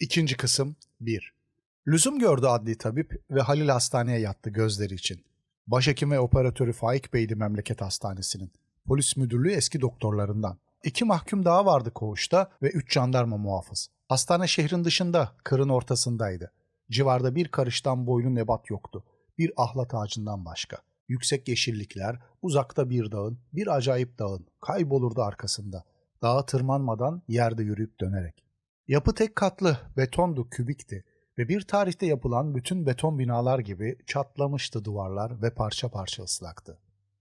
İkinci kısım 1. Lüzum gördü adli tabip ve Halil hastaneye yattı gözleri için. Başhekim ve operatörü Faik Bey'di memleket hastanesinin. Polis müdürlüğü eski doktorlarından. İki mahkum daha vardı koğuşta ve üç jandarma muhafız. Hastane şehrin dışında, kırın ortasındaydı. Civarda bir karıştan boylu nebat yoktu. Bir ahlat ağacından başka. Yüksek yeşillikler, uzakta bir dağın, bir acayip dağın, kaybolurdu arkasında. Dağa tırmanmadan yerde yürüyüp dönerek. Yapı tek katlı, betondu, kübikti ve bir tarihte yapılan bütün beton binalar gibi çatlamıştı duvarlar ve parça parça ıslaktı.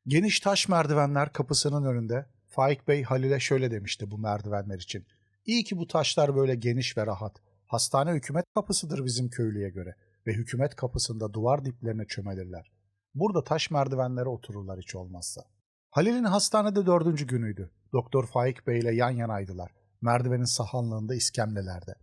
Geniş taş merdivenler kapısının önünde Faik Bey Halil'e şöyle demişti bu merdivenler için. İyi ki bu taşlar böyle geniş ve rahat. Hastane hükümet kapısıdır bizim köylüye göre ve hükümet kapısında duvar diplerine çömelirler. Burada taş merdivenlere otururlar hiç olmazsa. Halil'in hastanede dördüncü günüydü. Doktor Faik Bey ile yan yanaydılar. Merdivenin sahanlığında iskemlelerde.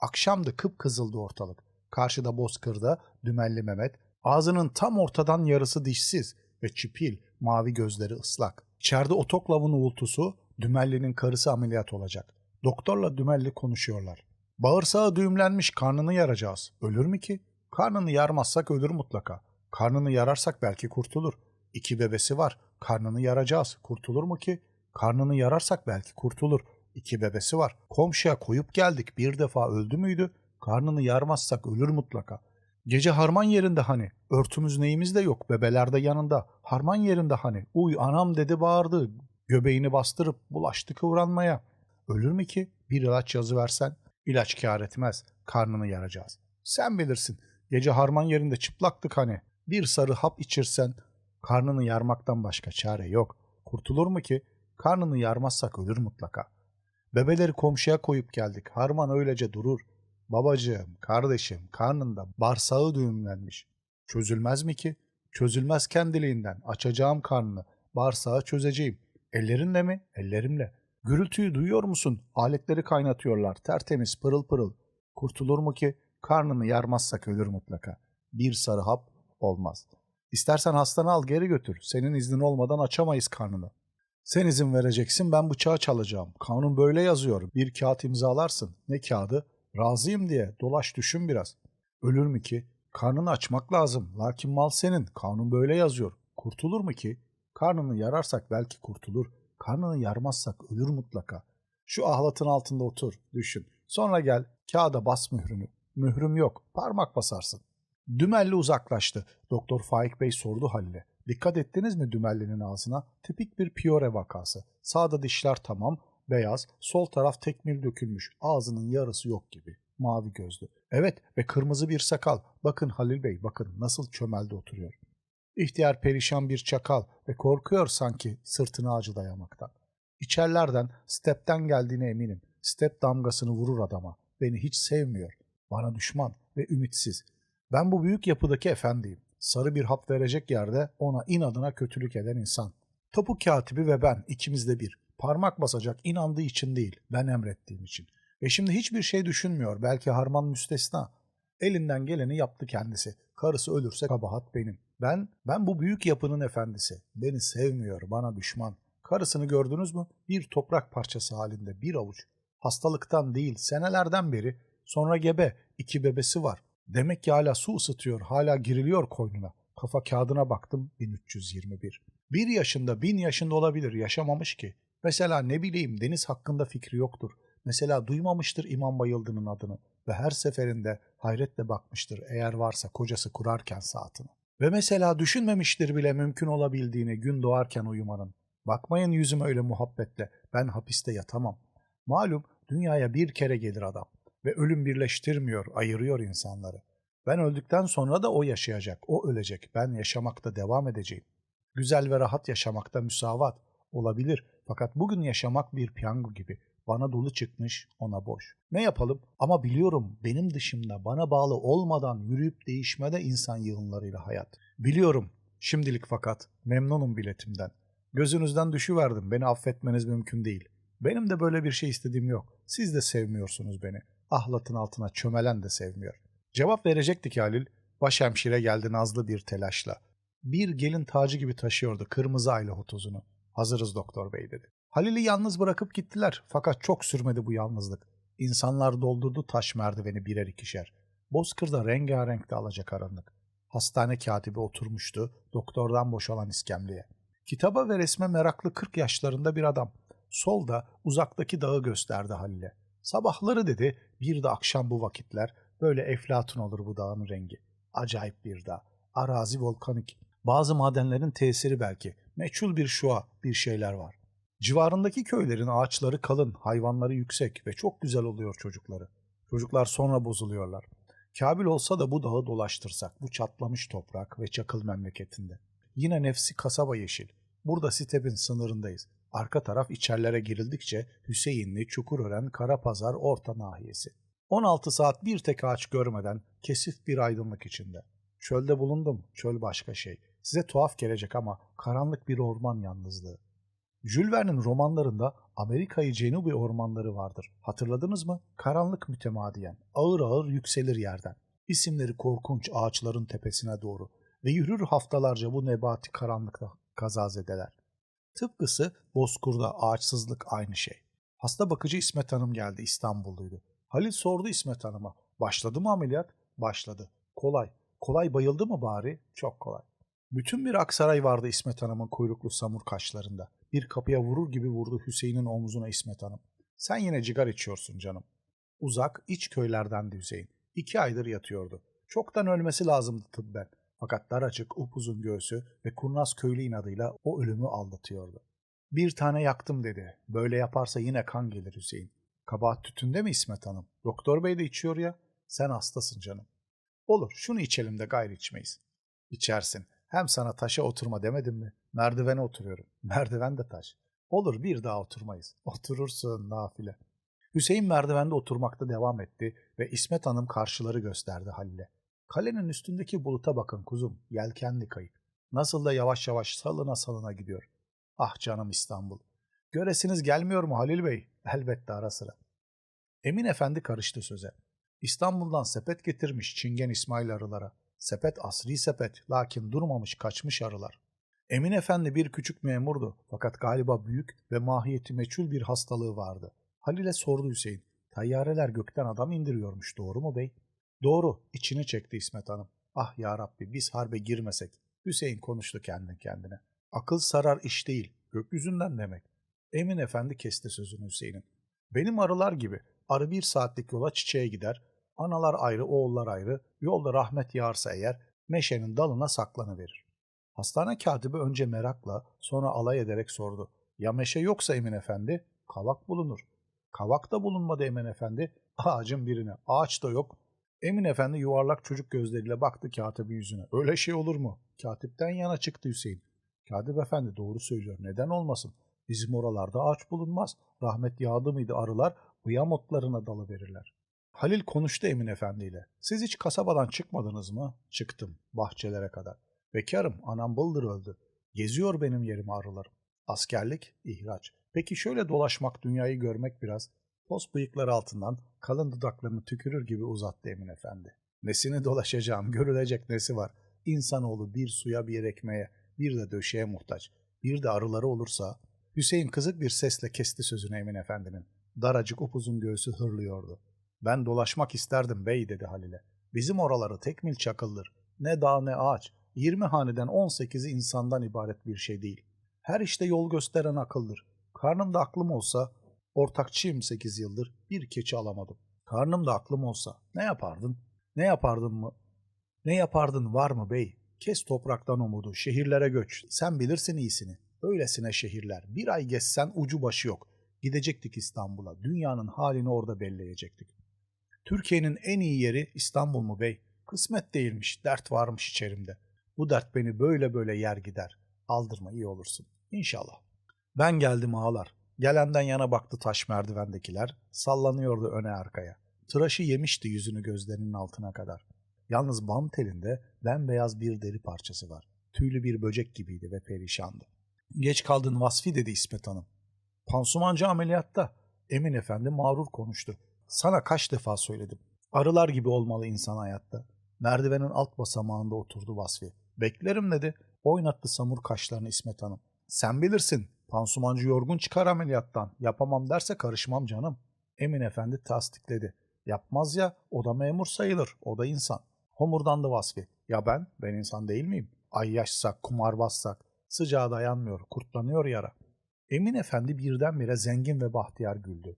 Akşamdı kıpkızıldı ortalık. Karşıda bozkırda dümelli Mehmet, ağzının tam ortadan yarısı dişsiz ve çipil, mavi gözleri ıslak. İçeride otoklavın uğultusu, Dümelli'nin karısı ameliyat olacak. Doktorla Dümelli konuşuyorlar. Bağırsağı düğümlenmiş, karnını yaracağız. Ölür mü ki? Karnını yarmazsak ölür mutlaka. Karnını yararsak belki kurtulur. İki bebesi var. Karnını yaracağız. Kurtulur mu ki? Karnını yararsak belki kurtulur. İki bebesi var. Komşuya koyup geldik. Bir defa öldü müydü? Karnını yarmazsak ölür mutlaka. Gece harman yerinde hani. Örtümüz neyimiz de yok. Bebeler de yanında. Harman yerinde hani. Uy anam dedi bağırdı. Göbeğini bastırıp bulaştı kıvranmaya. Ölür mü ki? Bir ilaç yazı versen. İlaç kâr etmez. Karnını yaracağız. Sen bilirsin. Gece harman yerinde çıplaktık hani. Bir sarı hap içirsen karnını yarmaktan başka çare yok. Kurtulur mu ki? Karnını yarmazsak ölür mutlaka. Bebeleri komşuya koyup geldik. Harman öylece durur. Babacığım, kardeşim, karnında barsağı düğümlenmiş. Çözülmez mi ki? Çözülmez kendiliğinden. Açacağım karnını. Barsağı çözeceğim. Ellerinle mi? Ellerimle. Gürültüyü duyuyor musun? Aletleri kaynatıyorlar. Tertemiz, pırıl pırıl. Kurtulur mu ki? Karnını yarmazsak ölür mutlaka. Bir sarı hap olmaz. İstersen hastanı al geri götür. Senin iznin olmadan açamayız karnını. Sen izin vereceksin ben bıçağı çalacağım. Kanun böyle yazıyor. Bir kağıt imzalarsın. Ne kağıdı? Razıyım diye. Dolaş düşün biraz. Ölür mü ki? Karnını açmak lazım. Lakin mal senin. Kanun böyle yazıyor. Kurtulur mu ki? Karnını yararsak belki kurtulur. Karnını yarmazsak ölür mutlaka. Şu ahlatın altında otur. Düşün. Sonra gel. Kağıda bas mührünü. Mührüm yok. Parmak basarsın. Dümelli uzaklaştı. Doktor Faik Bey sordu Halil'e. Dikkat ettiniz mi Dümelli'nin ağzına? Tipik bir piyore vakası. Sağda dişler tamam, beyaz, sol taraf tekmil dökülmüş. Ağzının yarısı yok gibi. Mavi gözlü. Evet ve kırmızı bir sakal. Bakın Halil Bey, bakın nasıl çömelde oturuyor. İhtiyar perişan bir çakal ve korkuyor sanki sırtını acı dayamaktan. İçerlerden, stepten geldiğine eminim. Step damgasını vurur adama. Beni hiç sevmiyor. Bana düşman ve ümitsiz. Ben bu büyük yapıdaki efendiyim. Sarı bir hap verecek yerde ona inadına kötülük eden insan. Tapu katibi ve ben ikimiz de bir. Parmak basacak inandığı için değil, ben emrettiğim için. Ve şimdi hiçbir şey düşünmüyor, belki harman müstesna. Elinden geleni yaptı kendisi. Karısı ölürse kabahat benim. Ben, ben bu büyük yapının efendisi. Beni sevmiyor, bana düşman. Karısını gördünüz mü? Bir toprak parçası halinde, bir avuç. Hastalıktan değil, senelerden beri. Sonra gebe, iki bebesi var. Demek ki hala su ısıtıyor, hala giriliyor koynuna. Kafa kağıdına baktım 1321. Bir yaşında, bin yaşında olabilir, yaşamamış ki. Mesela ne bileyim deniz hakkında fikri yoktur. Mesela duymamıştır İmam Bayıldı'nın adını ve her seferinde hayretle bakmıştır eğer varsa kocası kurarken saatini. Ve mesela düşünmemiştir bile mümkün olabildiğini gün doğarken uyumanın. Bakmayın yüzüme öyle muhabbetle, ben hapiste yatamam. Malum dünyaya bir kere gelir adam ve ölüm birleştirmiyor, ayırıyor insanları. Ben öldükten sonra da o yaşayacak, o ölecek. Ben yaşamakta devam edeceğim. Güzel ve rahat yaşamakta müsavat olabilir. Fakat bugün yaşamak bir piyango gibi. Bana dolu çıkmış, ona boş. Ne yapalım? Ama biliyorum benim dışımda bana bağlı olmadan yürüyüp değişmede insan yığınlarıyla hayat. Biliyorum şimdilik fakat memnunum biletimden. Gözünüzden düşüverdim. Beni affetmeniz mümkün değil. Benim de böyle bir şey istediğim yok. Siz de sevmiyorsunuz beni. Ahlatın altına çömelen de sevmiyor. Cevap verecekti ki Halil. Başhemşire geldi nazlı bir telaşla. Bir gelin tacı gibi taşıyordu kırmızı ayla hotuzunu. Hazırız doktor bey dedi. Halil'i yalnız bırakıp gittiler fakat çok sürmedi bu yalnızlık. İnsanlar doldurdu taş merdiveni birer ikişer. Bozkır'da rengarenkti alacakaranlık. Hastane katibi oturmuştu doktordan boşalan iskemleye. Kitaba ve resme meraklı 40 yaşlarında bir adam. Solda uzaktaki dağı gösterdi Halil'e. Sabahları dedi bir de akşam bu vakitler böyle eflatun olur bu dağın rengi. Acayip bir dağ. Arazi volkanik. Bazı madenlerin tesiri belki. Meçhul bir şua bir şeyler var. Civarındaki köylerin ağaçları kalın, hayvanları yüksek ve çok güzel oluyor çocukları. Çocuklar sonra bozuluyorlar. Kabil olsa da bu dağı dolaştırsak, bu çatlamış toprak ve çakıl memleketinde. Yine nefsi kasaba yeşil. Burada Siteb'in sınırındayız. Arka taraf içerlere girildikçe Hüseyinli, Çukurören, Karapazar, Orta nahiyesi. 16 saat bir tek ağaç görmeden kesif bir aydınlık içinde. Çölde bulundum, çöl başka şey. Size tuhaf gelecek ama karanlık bir orman yalnızlığı. Jules Verne'in romanlarında Amerika'yı Cenubi ormanları vardır. Hatırladınız mı? Karanlık mütemadiyen, ağır ağır yükselir yerden. İsimleri korkunç ağaçların tepesine doğru ve yürür haftalarca bu nebati karanlıkta kazazedeler. Tıpkısı Bozkur'da ağaçsızlık aynı şey. Hasta bakıcı İsmet Hanım geldi İstanbulluydu. Halil sordu İsmet Hanım'a. Başladı mı ameliyat? Başladı. Kolay. Kolay bayıldı mı bari? Çok kolay. Bütün bir aksaray vardı İsmet Hanım'ın kuyruklu samur kaşlarında. Bir kapıya vurur gibi vurdu Hüseyin'in omzuna İsmet Hanım. Sen yine cigar içiyorsun canım. Uzak, iç köylerdendi Hüseyin. İki aydır yatıyordu. Çoktan ölmesi lazımdı tıbben. Fakat daracık, upuzun göğsü ve kurnaz köylü inadıyla o ölümü aldatıyordu. Bir tane yaktım dedi. Böyle yaparsa yine kan gelir Hüseyin. Kabahat tütünde mi İsmet Hanım? Doktor bey de içiyor ya. Sen hastasın canım. Olur şunu içelim de gayrı içmeyiz. İçersin. Hem sana taşa oturma demedim mi? Merdivene oturuyorum. Merdiven de taş. Olur bir daha oturmayız. Oturursun nafile. Hüseyin merdivende oturmakta devam etti ve İsmet Hanım karşıları gösterdi Halil'e. Kalenin üstündeki buluta bakın kuzum, yelkenli kayık. Nasıl da yavaş yavaş salına salına gidiyor. Ah canım İstanbul. Göresiniz gelmiyor mu Halil Bey? Elbette ara sıra. Emin Efendi karıştı söze. İstanbul'dan sepet getirmiş Çingen İsmail arılara. Sepet asri sepet, lakin durmamış kaçmış arılar. Emin Efendi bir küçük memurdu fakat galiba büyük ve mahiyeti meçhul bir hastalığı vardı. Halil'e sordu Hüseyin. Tayyareler gökten adam indiriyormuş doğru mu bey? Doğru, içini çekti İsmet Hanım. Ah ya Rabbi biz harbe girmesek. Hüseyin konuştu kendi kendine. Akıl sarar iş değil, gökyüzünden demek. Emin Efendi kesti sözünü Hüseyin'in. Benim arılar gibi arı bir saatlik yola çiçeğe gider, analar ayrı, oğullar ayrı, yolda rahmet yağarsa eğer meşenin dalına saklanıverir. Hastane katibi önce merakla sonra alay ederek sordu. Ya meşe yoksa Emin Efendi? Kavak bulunur. Kavak da bulunmadı Emin Efendi. Ağacın birine. Ağaç da yok. Emin Efendi yuvarlak çocuk gözleriyle baktı katibin yüzüne. Öyle şey olur mu? Katipten yana çıktı Hüseyin. Katip Efendi doğru söylüyor. Neden olmasın? Bizim oralarda ağaç bulunmaz. Rahmet yağdı mıydı arılar bıyam otlarına dalıverirler. Halil konuştu Emin Efendi ile. Siz hiç kasabadan çıkmadınız mı? Çıktım. Bahçelere kadar. Bekarım. Anam bıldır öldü. Geziyor benim yerime arılarım. Askerlik, ihraç. Peki şöyle dolaşmak, dünyayı görmek biraz. Pos bıyıkları altından kalın dudaklarını tükürür gibi uzattı Emin Efendi. Nesini dolaşacağım, görülecek nesi var. İnsanoğlu bir suya bir ekmeğe, bir de döşeğe muhtaç. Bir de arıları olursa... Hüseyin kızık bir sesle kesti sözünü Emin Efendi'nin. Daracık upuzun göğsü hırlıyordu. Ben dolaşmak isterdim bey dedi Halil'e. Bizim oraları tek mil çakıldır. Ne dağ ne ağaç. 20 haneden 18'i insandan ibaret bir şey değil. Her işte yol gösteren akıldır. Karnımda aklım olsa, ortakçıyım 8 yıldır, bir keçi alamadım. Karnımda aklım olsa ne yapardın? Ne yapardın mı? Ne yapardın var mı bey? Kes topraktan umudu, şehirlere göç. Sen bilirsin iyisini. Öylesine şehirler. Bir ay geçsen ucu başı yok. Gidecektik İstanbul'a. Dünyanın halini orada belleyecektik. Türkiye'nin en iyi yeri İstanbul mu bey? Kısmet değilmiş, dert varmış içerimde. Bu dert beni böyle böyle yer gider. Aldırma iyi olursun. İnşallah. Ben geldim ağalar. Gelenden yana baktı taş merdivendekiler. Sallanıyordu öne arkaya. Tıraşı yemişti yüzünü gözlerinin altına kadar. Yalnız bam telinde bembeyaz bir deri parçası var. Tüylü bir böcek gibiydi ve perişandı. Geç kaldın Vasfi dedi İsmet Hanım. Pansumancı ameliyatta. Emin Efendi mağrur konuştu. Sana kaç defa söyledim. Arılar gibi olmalı insan hayatta. Merdivenin alt basamağında oturdu Vasfi. Beklerim dedi. Oynattı samur kaşlarını İsmet Hanım. Sen bilirsin. Pansumancı yorgun çıkar ameliyattan. Yapamam derse karışmam canım. Emin Efendi tasdikledi. Yapmaz ya o da memur sayılır o da insan. Homurdandı Vasfi. Ya ben? Ben insan değil miyim? Ay yaşsak, kumarbazsak. Sıcağa dayanmıyor, kurtlanıyor yara. Emin Efendi birdenbire zengin ve bahtiyar güldü.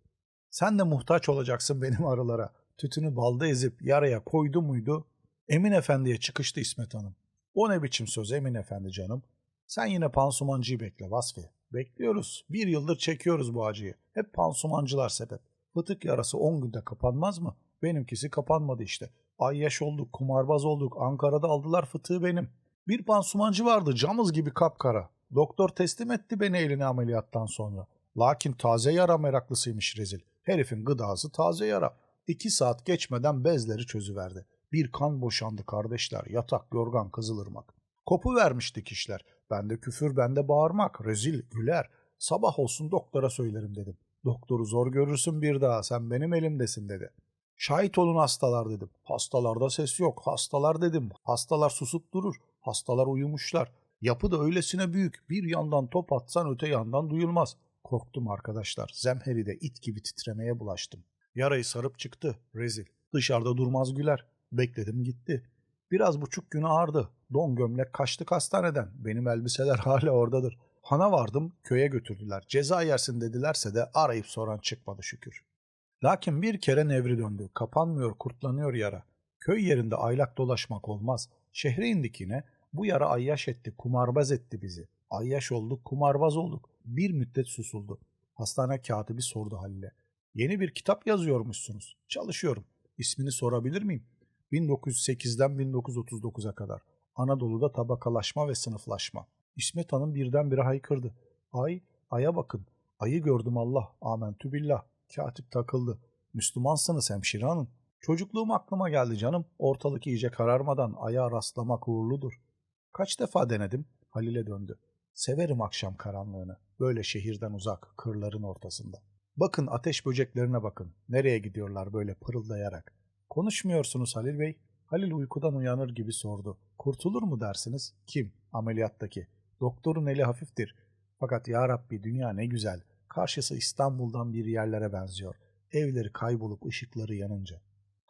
Sen de muhtaç olacaksın benim arılara. Tütünü balda ezip yaraya koydu muydu? Emin Efendi'ye çıkıştı İsmet Hanım. O ne biçim söz Emin Efendi canım? Sen yine pansumancıyı bekle Vasfi. Bekliyoruz. Bir yıldır çekiyoruz bu acıyı. Hep pansumancılar sebep. Fıtık yarası 10 günde kapanmaz mı? Benimkisi kapanmadı işte. Ay yaş olduk, kumarbaz olduk. Ankara'da aldılar fıtığı benim. Bir pansumancı vardı camız gibi kapkara. Doktor teslim etti beni eline ameliyattan sonra. Lakin taze yara meraklısıymış rezil. Herifin gıdası taze yara. İki saat geçmeden bezleri çözüverdi. Bir kan boşandı kardeşler. Yatak, yorgan, kızılırmak. Kopu vermiş dikişler. Bende küfür, bende bağırmak. Rezil, güler. Sabah olsun doktora söylerim dedim. Doktoru zor görürsün bir daha. Sen benim elimdesin dedi. Şahit olun hastalar dedim. Hastalarda ses yok. Hastalar dedim. Hastalar susup durur. Hastalar uyumuşlar. Yapı da öylesine büyük. Bir yandan top atsan öte yandan duyulmaz. Korktum arkadaşlar. Zemheride it gibi titremeye bulaştım. Yarayı sarıp çıktı. Rezil. Dışarıda durmaz güler. Bekledim gitti. Biraz buçuk gün ağırdı. Don gömlek kaçtık hastaneden. Benim elbiseler hala oradadır. Hana vardım, köye götürdüler. Ceza yersin dedilerse de arayıp soran çıkmadı şükür. Lakin bir kere nevri döndü. Kapanmıyor, kurtlanıyor yara. Köy yerinde aylak dolaşmak olmaz. Şehre indik yine. Bu yara ayyaş etti, kumarbaz etti bizi. Ayyaş olduk, kumarbaz olduk. Bir müddet susuldu. Hastane katibi sordu Halil'e. Yeni bir kitap yazıyormuşsunuz. Çalışıyorum. İsmini sorabilir miyim? 1908'den 1939'a kadar. Anadolu'da tabakalaşma ve sınıflaşma. İsmet Hanım birdenbire haykırdı. Ay, aya bakın. Ayı gördüm Allah. Amentü billah. Katip takıldı. Müslümansınız hemşire hanım. Çocukluğum aklıma geldi canım. Ortalık iyice kararmadan aya rastlamak uğurludur. Kaç defa denedim. Halil'e döndü. Severim akşam karanlığını. Böyle şehirden uzak, kırların ortasında. Bakın ateş böceklerine bakın. Nereye gidiyorlar böyle pırıldayarak. Konuşmuyorsunuz Halil Bey. Halil uykudan uyanır gibi sordu. Kurtulur mu dersiniz? Kim? Ameliyattaki. Doktorun eli hafiftir. Fakat ya Rabbi dünya ne güzel. Karşısı İstanbul'dan bir yerlere benziyor. Evleri kaybolup ışıkları yanınca.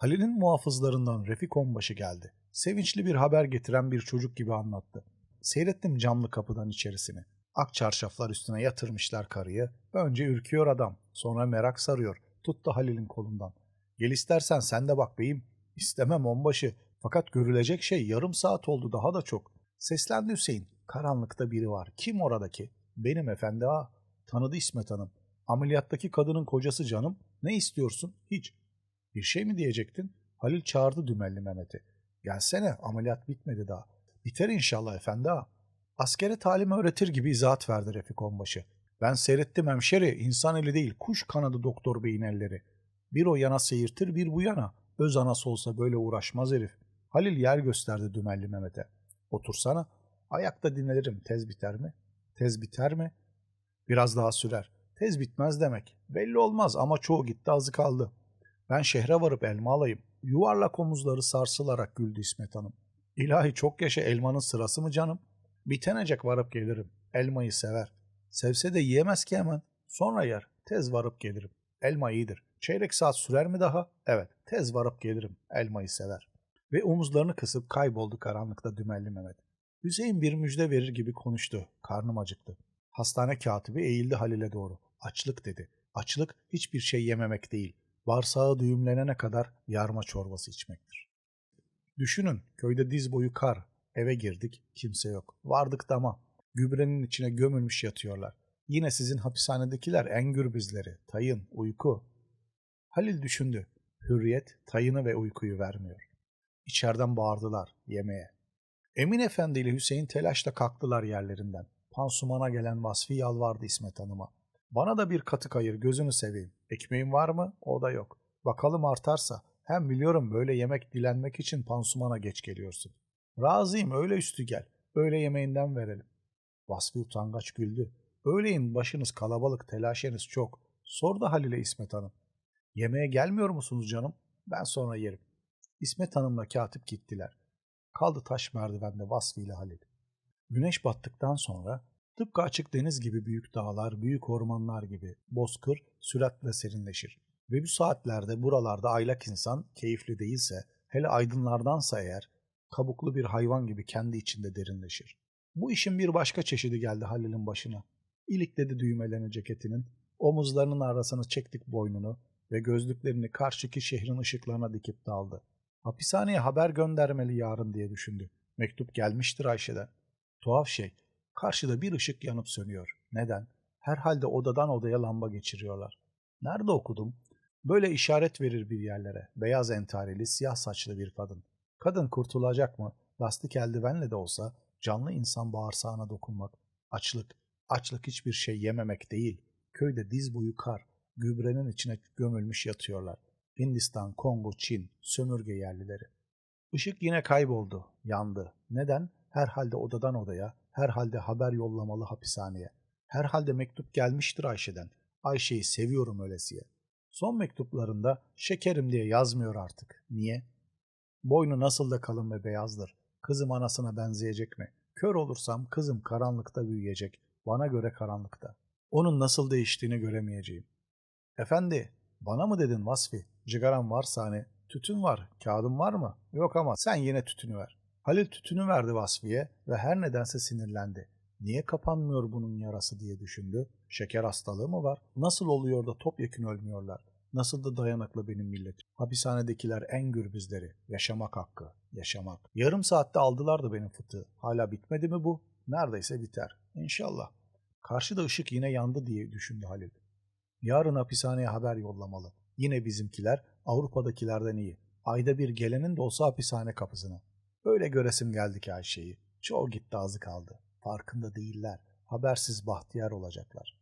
Halil'in muhafızlarından Refik Onbaşı geldi. Sevinçli bir haber getiren bir çocuk gibi anlattı. Seyrettim camlı kapıdan içerisini. Ak çarşaflar üstüne yatırmışlar karıyı. Önce ürküyor adam. Sonra merak sarıyor. Tuttu Halil'in kolundan. Gel istersen sen de bak beyim. İstemem onbaşı. Fakat görülecek şey yarım saat oldu daha da çok. Seslendi Hüseyin. Karanlıkta biri var. Kim oradaki? Benim efendi ha. Tanıdı İsmet Hanım. Ameliyattaki kadının kocası canım. Ne istiyorsun? Hiç. Bir şey mi diyecektin? Halil çağırdı dümelli Mehmet'i. Gelsene ameliyat bitmedi daha. Biter inşallah efendi ha. Askere talim öğretir gibi izahat verdi Refik Onbaşı. Ben seyrettim hemşeri, insan eli değil, kuş kanadı doktor beyin elleri. Bir o yana seyirtir, bir bu yana. Öz anası olsa böyle uğraşmaz herif. Halil yer gösterdi dümelli Mehmet'e. Otursana. Ayakta dinlenirim. Tez biter mi? Tez biter mi? Biraz daha sürer. Tez bitmez demek. Belli olmaz ama çoğu gitti azı kaldı. Ben şehre varıp elma alayım. Yuvarlak omuzları sarsılarak güldü İsmet Hanım. İlahi çok yaşa elmanın sırası mı canım? Bitenecek varıp gelirim. Elmayı sever. Sevse de yiyemez ki hemen. Sonra yer. Tez varıp gelirim. Elma iyidir. Çeyrek saat sürer mi daha? Evet. Tez varıp gelirim. Elmayı sever. Ve omuzlarını kısıp kayboldu karanlıkta dümelli Mehmet. Hüseyin bir müjde verir gibi konuştu. Karnım acıktı. Hastane katibi eğildi Halil'e doğru. Açlık dedi. Açlık hiçbir şey yememek değil. Bağırsağı düğümlenene kadar yarma çorbası içmektir. Düşünün köyde diz boyu kar. Eve girdik kimse yok. Vardık dama. Gübrenin içine gömülmüş yatıyorlar. Yine sizin hapishanedekiler en gürbüzleri. Tayın, uyku. Halil düşündü. Hürriyet tayını ve uykuyu vermiyor. İçeriden bağırdılar yemeğe. Emin Efendi ile Hüseyin telaşla kalktılar yerlerinden. Pansumana gelen Vasfi yalvardı İsmet Hanım'a. Bana da bir katık ayır gözünü seveyim. Ekmeğin var mı? O da yok. Bakalım artarsa. Hem biliyorum böyle yemek dilenmek için pansumana geç geliyorsun. Razıyım öyle üstü gel. Öyle yemeğinden verelim. Vasfi utangaç güldü. Öğleyin başınız kalabalık, telaşeniz çok. Sordu Halil'e İsmet Hanım. Yemeğe gelmiyor musunuz canım? Ben sonra yerim. İsmet Hanım'la katip gittiler. Kaldı taş merdivende Vasfi ile Halil. Güneş battıktan sonra tıpkı açık deniz gibi büyük dağlar, büyük ormanlar gibi bozkır süratle serinleşir. Ve bu saatlerde buralarda aylak insan keyifli değilse, hele aydınlardansa eğer, kabuklu bir hayvan gibi kendi içinde derinleşir. Bu işin bir başka çeşidi geldi Halil'in başına. İlikledi düğmelerini ceketinin, omuzlarının arasına çektik boynunu ve gözlüklerini karşıki şehrin ışıklarına dikip daldı. Hapishaneye haber göndermeli yarın diye düşündü. Mektup gelmiştir Ayşe'den. Tuhaf şey, karşıda bir ışık yanıp sönüyor. Neden? Herhalde odadan odaya lamba geçiriyorlar. Nerede okudum? Böyle işaret verir bir yerlere. Beyaz entareli, siyah saçlı bir kadın. Kadın kurtulacak mı? Lastik eldivenle de olsa canlı insan bağırsağına dokunmak. Açlık. Açlık hiçbir şey yememek değil. Köyde diz boyu kar. Gübrenin içine gömülmüş yatıyorlar. Hindistan, Kongo, Çin, sömürge yerlileri. Işık yine kayboldu, yandı. Neden? Herhalde odadan odaya, herhalde haber yollamalı hapishaneye. Herhalde mektup gelmiştir Ayşe'den. Ayşe'yi seviyorum öylesiye. Son mektuplarında şekerim diye yazmıyor artık. Niye? Boynu nasıl da kalın ve beyazdır. Kızım anasına benzeyecek mi? Kör olursam kızım karanlıkta büyüyecek. Bana göre karanlıkta. Onun nasıl değiştiğini göremeyeceğim. Efendi, bana mı dedin Vasfi? Cigaran varsa hani tütün var, kağıdın var mı? Yok ama sen yine tütünü ver. Halil tütünü verdi Vasfi'ye ve her nedense sinirlendi. Niye kapanmıyor bunun yarası diye düşündü. Şeker hastalığı mı var? Nasıl oluyor da topyekun ölmüyorlar? Nasıl da dayanıklı benim milletim. Hapishanedekiler en gürbüzleri. Yaşamak hakkı. Yaşamak. Yarım saatte aldılar da benim fıtığı. Hala bitmedi mi bu? Neredeyse biter. İnşallah. Karşıda ışık yine yandı diye düşündü Halil. Yarın hapishaneye haber yollamalı. Yine bizimkiler Avrupa'dakilerden iyi. Ayda bir gelenin de olsa hapishane kapısına. Öyle göresim geldi ki Ayşe'yi. Çoğu gitti azı kaldı. Farkında değiller. Habersiz bahtiyar olacaklar.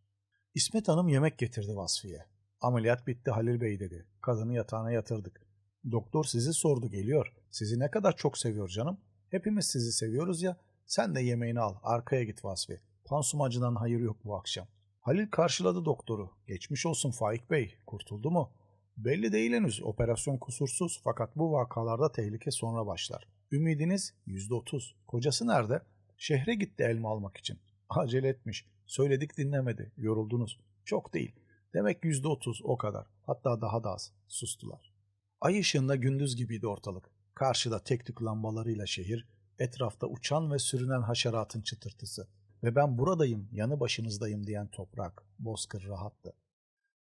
İsmet Hanım yemek getirdi Vasfiye. Ameliyat bitti Halil Bey dedi. Kadını yatağına yatırdık. Doktor sizi sordu geliyor. Sizi ne kadar çok seviyor canım. Hepimiz sizi seviyoruz ya. Sen de yemeğini al. Arkaya git Vasfi. Pansumacıdan hayır yok bu akşam. Halil karşıladı doktoru. Geçmiş olsun Faik Bey. Kurtuldu mu? Belli değil henüz. Operasyon kusursuz fakat bu vakalarda tehlike sonra başlar. Ümidiniz %30. Kocası nerede? Şehre gitti elma almak için. Acele etmiş. Söyledik dinlemedi. Yoruldunuz. Çok değil. Demek %30 o kadar. Hatta daha da az. Sustular. Ay ışığında gündüz gibiydi ortalık. Karşıda tek tük lambalarıyla şehir, etrafta uçan ve sürünen haşeratın çıtırtısı. Ve ben buradayım, yanı başınızdayım diyen toprak, bozkır rahattı.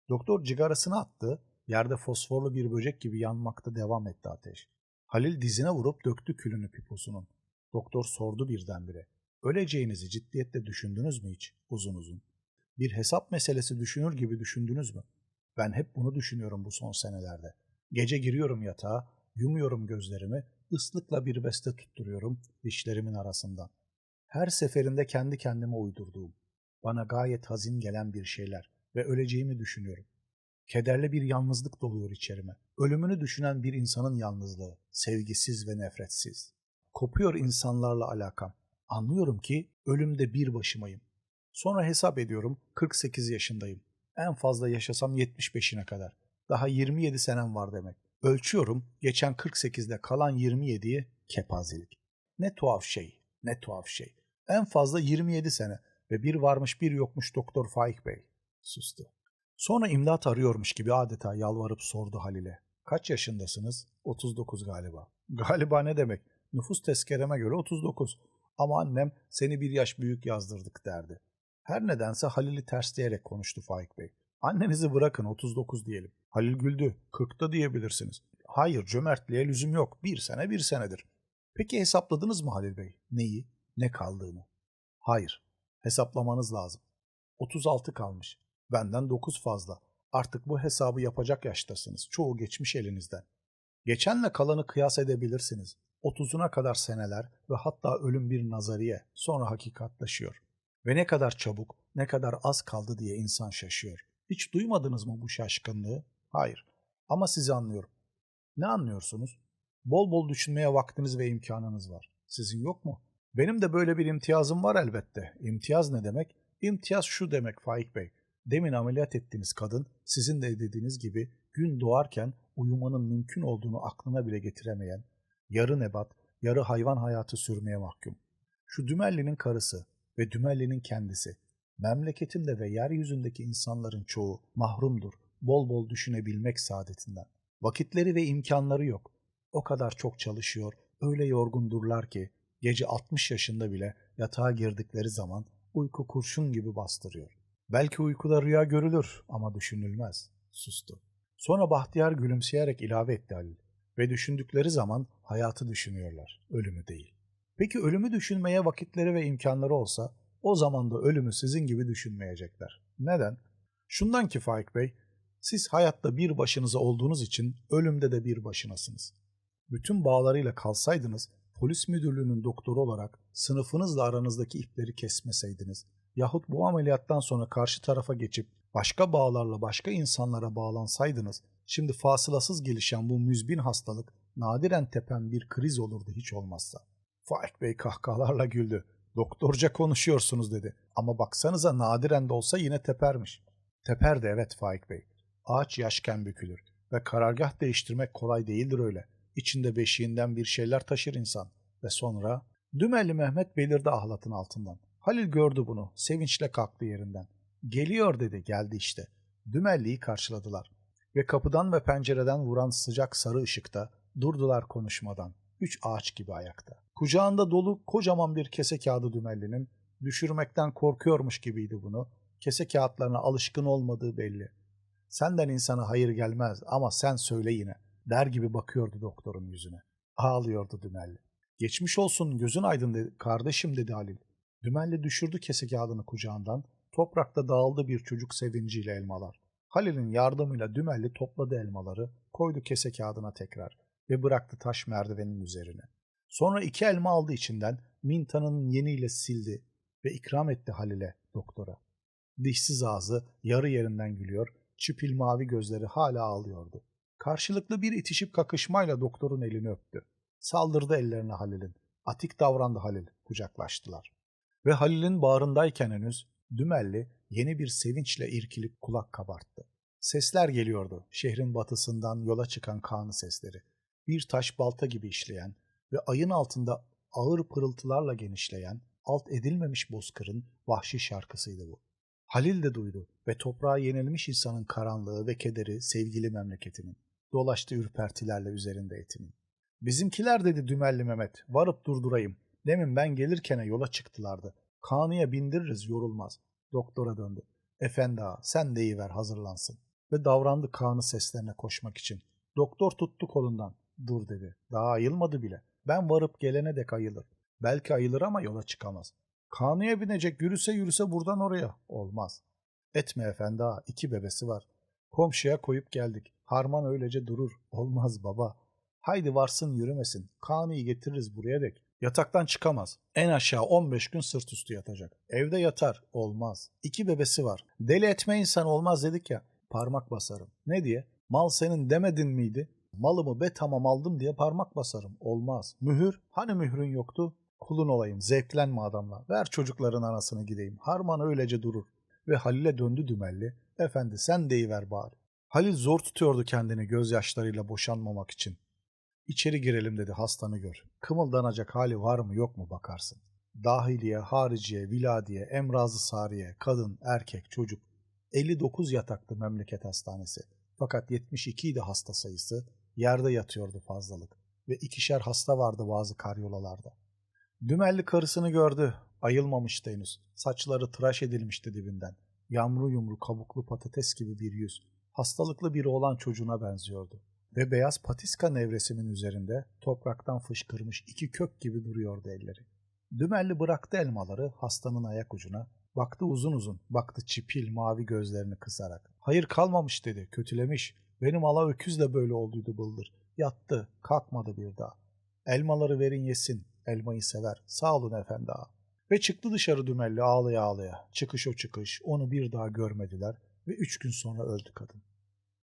Doktor cigarasını attı, yerde fosforlu bir böcek gibi yanmakta devam etti ateş. Halil dizine vurup döktü külünü piposunun. Doktor sordu birdenbire. Öleceğinizi ciddiyetle düşündünüz mü hiç uzun uzun? Bir hesap meselesi düşünür gibi düşündünüz mü? Ben hep bunu düşünüyorum bu son senelerde. Gece giriyorum yatağa, yumuyorum gözlerimi, ıslıkla bir beste tutturuyorum dişlerimin arasından. Her seferinde kendi kendime uydurduğum, bana gayet hazin gelen bir şeyler ve öleceğimi düşünüyorum. Kederli bir yalnızlık doluyor içerime. Ölümünü düşünen bir insanın yalnızlığı, sevgisiz ve nefretsiz. Kopuyor insanlarla alakam. Anlıyorum ki ölümde bir başımayım. Sonra hesap ediyorum 48 yaşındayım. En fazla yaşasam 75'ine kadar. Daha 27 senem var demek. Ölçüyorum geçen 48'de kalan 27'yi kepazelik. Ne tuhaf şey, ne tuhaf şey. En fazla 27 sene ve bir varmış bir yokmuş Doktor Faik Bey. Sustu. Sonra imdat arıyormuş gibi adeta yalvarıp sordu Halil'e. Kaç yaşındasınız? 39 galiba. Galiba ne demek? Nüfus tezkereme göre 39. Ama annem seni bir yaş büyük yazdırdık derdi. Her nedense Halil'i tersleyerek konuştu Faik Bey. Annenizi bırakın 39 diyelim. Halil güldü. 40'ta diyebilirsiniz. Hayır cömertliğe lüzum yok. Bir sene bir senedir. Peki hesapladınız mı Halil Bey? Neyi? Ne kaldığını? Hayır. Hesaplamanız lazım. 36 kalmış. Benden 9 fazla. Artık bu hesabı yapacak yaştasınız. Çoğu geçmiş elinizden. Geçenle kalanı kıyas edebilirsiniz. 30'una kadar seneler ve hatta ölüm bir nazariye sonra hakikatlaşıyor. Ve ne kadar çabuk, ne kadar az kaldı diye insan şaşıyor. Hiç duymadınız mı bu şaşkınlığı? Hayır. Ama sizi anlıyorum. Ne anlıyorsunuz? Bol bol düşünmeye vaktiniz ve imkanınız var. Sizin yok mu? Benim de böyle bir imtiyazım var elbette. İmtiyaz ne demek? İmtiyaz şu demek Faik Bey. Demin ameliyat ettiğiniz kadın sizin de dediğiniz gibi gün doğarken uyumanın mümkün olduğunu aklına bile getiremeyen, yarı nebat, yarı hayvan hayatı sürmeye mahkum. Şu Dümelli'nin karısı ve Dümelli'nin kendisi, memleketinde ve yeryüzündeki insanların çoğu mahrumdur, bol bol düşünebilmek saadetinden. Vakitleri ve imkanları yok. O kadar çok çalışıyor, öyle yorgundurlar ki gece 60 yaşında bile yatağa girdikleri zaman uyku kurşun gibi bastırıyor. Belki uykuda rüya görülür ama düşünülmez. Sustu. Sonra Bahtiyar gülümseyerek ilave etti Halil. Ve düşündükleri zaman hayatı düşünüyorlar, ölümü değil. Peki ölümü düşünmeye vakitleri ve imkanları olsa o zaman da ölümü sizin gibi düşünmeyecekler. Neden? Şundan ki Faik Bey, siz hayatta bir başınıza olduğunuz için ölümde de bir başınasınız. Bütün bağlarıyla kalsaydınız, polis müdürlüğünün doktoru olarak sınıfınızla aranızdaki ipleri kesmeseydiniz yahut bu ameliyattan sonra karşı tarafa geçip başka bağlarla başka insanlara bağlansaydınız, şimdi fasılasız gelişen bu müzbin hastalık nadiren tepen bir kriz olurdu hiç olmazsa. Faik Bey kahkahalarla güldü. Doktorca konuşuyorsunuz dedi. Ama baksanıza nadiren de olsa yine tepermiş. Teper de evet Faik Bey. Ağaç yaşken bükülür ve karargah değiştirmek kolay değildir öyle. İçinde beşiğinden bir şeyler taşır insan. Ve sonra Dümelli Mehmet belirdi ahlatın altından. Halil gördü bunu. Sevinçle kalktı yerinden. Geliyor dedi. Geldi işte. Dümelli'yi karşıladılar. Ve kapıdan ve pencereden vuran sıcak sarı ışıkta durdular konuşmadan. Üç ağaç gibi ayakta. Kucağında dolu kocaman bir kese kağıdı Dümelli'nin. Düşürmekten korkuyormuş gibiydi bunu. Kese kağıtlarına alışkın olmadığı belli. Senden insana hayır gelmez ama sen söyle yine. Der gibi bakıyordu doktorun yüzüne. Ağlıyordu Dümelli. Geçmiş olsun gözün aydın dedi. Kardeşim dedi Halil. Dümelli düşürdü kese kağıdını kucağından. Toprakta dağıldı bir çocuk sevinciyle elmalar. Halil'in yardımıyla Dümelli topladı elmaları, koydu kese kağıdına tekrar ve bıraktı taş merdivenin üzerine. Sonra iki elma aldı içinden, mintanın yeniyle sildi ve ikram etti Halil'e, doktora. Dişsiz ağzı yarı yerinden gülüyor, çipil mavi gözleri hala ağlıyordu. Karşılıklı bir itişip kakışmayla doktorun elini öptü. Saldırdı ellerine Halil'in. Atik davrandı Halil, kucaklaştılar. Ve Halil'in bağrındayken henüz Dümelli yeni bir sevinçle irkilip kulak kabarttı. Sesler geliyordu, şehrin batısından yola çıkan kanı sesleri. Bir taş balta gibi işleyen ve ayın altında ağır pırıltılarla genişleyen, alt edilmemiş bozkırın vahşi şarkısıydı bu. Halil de duydu ve toprağa yenilmiş insanın karanlığı ve kederi sevgili memleketinin. Dolaştı ürpertilerle üzerinde etinin. Bizimkiler dedi Dümelli Mehmet, varıp durdurayım. Demin ben gelirkene yola çıktılardı. Kanıya bindiririz yorulmaz. Doktora döndü. Efendi ağa sen de iyi ver hazırlansın. Ve davrandı Kaan'ı seslerine koşmak için. Doktor tuttu kolundan. Dur dedi. Daha ayılmadı bile. Ben varıp gelene dek ayılır. Belki ayılır ama yola çıkamaz. Kanıya binecek yürüse yürüse buradan oraya. Olmaz. Etme efendi ağa iki bebesi var. Komşuya koyup geldik. Harman öylece durur. Olmaz baba. Haydi varsın yürümesin. Kaan'ı getiririz buraya dek. Yataktan çıkamaz. En aşağı 15 gün sırt üstü yatacak. Evde yatar. Olmaz. İki bebesi var. Deli etme insan olmaz dedik ya. Parmak basarım. Ne diye? Mal senin demedin miydi? Malımı be tamam aldım diye parmak basarım. Olmaz. Mühür? Hani mührün yoktu? Kulun olayım. Zevklenme adamla. Ver çocukların anasını gideyim. Harman öylece durur. Ve Halil'e döndü dümelli. Efendi sen deyiver bari. Halil zor tutuyordu kendini gözyaşlarıyla boşanmamak için. İçeri girelim dedi hastanı gör. Kımıldanacak hali var mı yok mu bakarsın. Dahiliye, hariciye, viladiye, emrazı sariye, kadın, erkek, çocuk. 59 yataklı memleket hastanesi. Fakat 72 idi hasta sayısı. Yerde yatıyordu fazlalık. Ve ikişer hasta vardı bazı karyolalarda. Dümelli karısını gördü. Ayılmamıştı henüz. Saçları tıraş edilmişti dibinden. Yamru yumru kabuklu patates gibi bir yüz. Hastalıklı biri olan çocuğuna benziyordu ve beyaz patiska nevresimin üzerinde topraktan fışkırmış iki kök gibi duruyordu elleri. Dümelli bıraktı elmaları hastanın ayak ucuna, baktı uzun uzun, baktı çipil mavi gözlerini kısarak. Hayır kalmamış dedi, kötülemiş. Benim ala öküz de böyle olduydu bıldır. Yattı, kalkmadı bir daha. Elmaları verin yesin, elmayı sever. Sağ olun efendi ağa. Ve çıktı dışarı dümelli ağlaya ağlaya. Çıkış o çıkış, onu bir daha görmediler ve üç gün sonra öldü kadın.